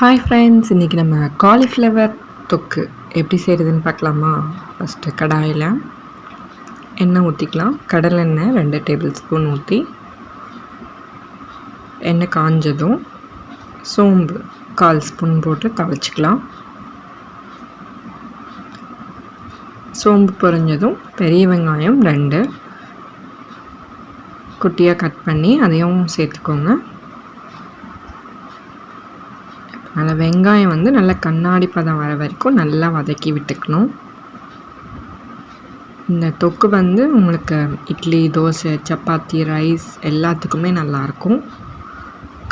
Hi friends இன்றைக்கி நம்ம cauliflower தொக்கு எப்படி செய்கிறதுன்னு பார்க்கலாமா? ஃபஸ்ட்டு கடாயில் எண்ணெய் ஊற்றிக்கலாம் கடலெண்ணெய் ரெண்டு டேபிள் ஸ்பூன் ஊற்றி எண்ணெய் காஞ்சதும் சோம்பு கால் ஸ்பூன் போட்டு தாளிச்சிக்கலாம் சோம்பு பொரிஞ்சதும் பெரிய வெங்காயம் ரெண்டு குட்டியாக கட் பண்ணி அதையும் சேர்த்துக்கோங்க. நல்லா வெங்காயம் வந்து நல்லா கண்ணாடி பதம் வர வரைக்கும் நல்லா வதக்கி விட்டுக்கணும். இந்த தொக்கு வந்து உங்களுக்கு இட்லி தோசை சப்பாத்தி ரைஸ் எல்லாத்துக்குமே நல்லாயிருக்கும்.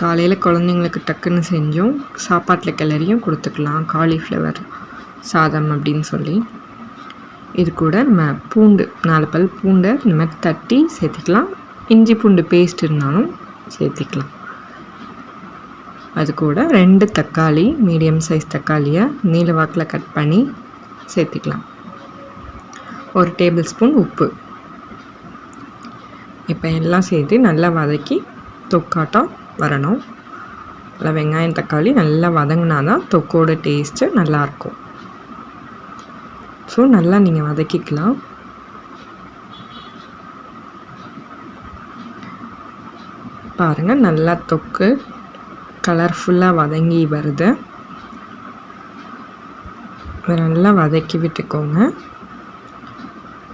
காலையில் குழந்தைங்களுக்கு டக்குன்னு செஞ்சும் சாப்பாட்டில் கிளறியும் கொடுத்துக்கலாம். காலிஃப்ளவர் சாதம் அப்படின்னு சொல்லி. இது கூட நம்ம பூண்டு நாலு பல் பூண்டை இந்த மாதிரி தட்டி சேர்த்திக்கலாம். இஞ்சி பூண்டு பேஸ்ட் இருந்தாலும் சேர்த்திக்கலாம். அது கூட ரெண்டு தக்காளி மீடியம் சைஸ் தக்காளியை நீல வாக்கில் கட் பண்ணி சேர்த்துக்கலாம். ஒரு டேபிள் ஸ்பூன் உப்பு. இப்போ எல்லாம் சேர்த்து நல்லா வதக்கி தொக்காட்டம் வரணும். நல்லா வெங்காயம் தக்காளி நல்லா வதங்கினா தான் தொக்கோட டேஸ்ட்டு நல்லாயிருக்கும் ஸோ நல்லா நீங்கள் வதக்கிக்கலாம். பாருங்கள் நல்லா தொக்கு கலர்ஃபுல்லாக வதங்கி வருது. நல்லா வதக்கி விட்டுக்கோங்க.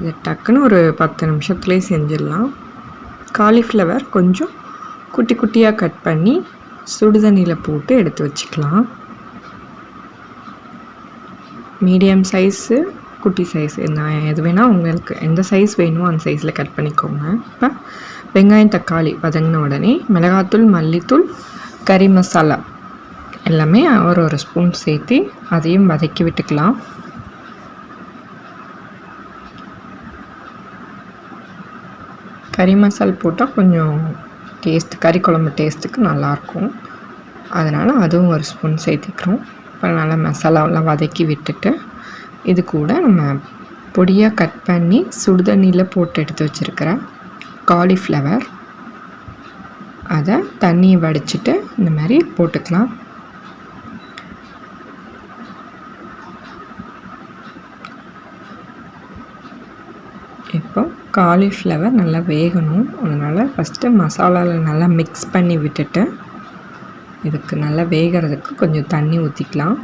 இது டக்குன்னு ஒரு பத்து நிமிஷத்துலேயே செஞ்சிடலாம். காலிஃப்ளவர் கொஞ்சம் குட்டி குட்டியாக கட் பண்ணி சுடுதண்ணியில் போட்டு எடுத்து வச்சுக்கலாம். மீடியம் சைஸு குட்டி சைஸ் நான் எது வேணால் உங்களுக்கு எந்த சைஸ் வேணுமோ அந்த சைஸில் கட் பண்ணிக்கோங்க. இப்போ வெங்காயம் தக்காளி வதங்கின உடனே மிளகாத்தூள் மல்லித்தூள் கறி மசாலா எல்லாமே ஒரு ஒரு ஸ்பூன் சேர்த்து அதையும் வதக்கி விட்டுக்கலாம். கறி மசால் போட்டால் கொஞ்சம் டேஸ்ட் கறி குழம்பு டேஸ்ட்டுக்கு நல்லாயிருக்கும். அதனால் அதுவும் ஒரு ஸ்பூன் சேர்த்திக்கிறோம். இப்போ நல்லா மசாலாவெலாம் வதக்கி விட்டுட்டு இது கூட நம்ம பொடியாக கட் பண்ணி சுடுதண்ணியில் போட்டு எடுத்து வச்சுருக்கிற காலிஃப்ளவர் அதை தண்ணியை வடிச்சிட்டு இந்த மாதிரி போட்டுக்கலாம். இப்போ காலிஃப்ளவர் நல்லா வேகணும். அதனால் ஃபஸ்ட்டு மசாலாவில் நல்லா மிக்ஸ் பண்ணி விட்டுட்டு இதுக்கு நல்லா வேகிறதுக்கு கொஞ்சம் தண்ணி ஊற்றிக்கலாம்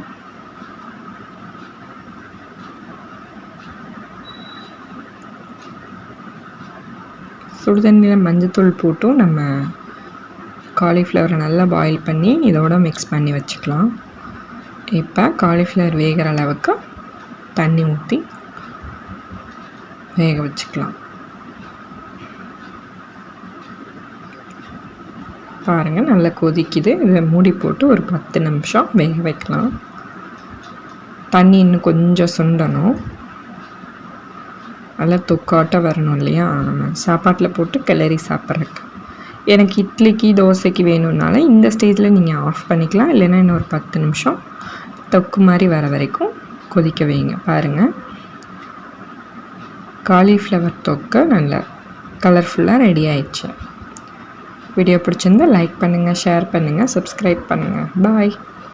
சுடுதண்ணியில் மஞ்சத்தூள் போட்டும் நம்ம காலிஃப்ளவரை நல்லா பாயில் பண்ணி இதோட மிக்ஸ் பண்ணி வச்சுக்கலாம். இப்போ காலிஃப்ளவர் வேகிற அளவுக்கு தண்ணி ஊற்றி வேக வச்சுக்கலாம். பாருங்கள் நல்லா கொதிக்குது. இதை மூடி போட்டு ஒரு பத்து நிமிஷம் வேக வைக்கலாம். தண்ணி இன்னும் கொஞ்சம் சுண்டணும். நல்லா தொக்காட்டாக வரணும் இல்லையா? நம்ம சாப்பாட்டில் போட்டு கிளறி சாப்பிட்றதுக்கு. எனக்கு இட்லிக்கு தோசைக்கு வேணும்னால இந்த ஸ்டேஜில் நீங்கள் ஆஃப் பண்ணிக்கலாம். இல்லைன்னா இன்னும் ஒரு பத்து நிமிஷம் தொக்கு மாதிரி வர வரைக்கும் கொதிக்க வைங்க. பாருங்கள் காலிஃப்ளவர் தொக்கு நல்ல கலர்ஃபுல்லாக ரெடி ஆயிடுச்சு. வீடியோ பிடிச்சிருந்தா லைக் பண்ணுங்கள் ஷேர் பண்ணுங்கள் சப்ஸ்கிரைப் பண்ணுங்கள் பாய்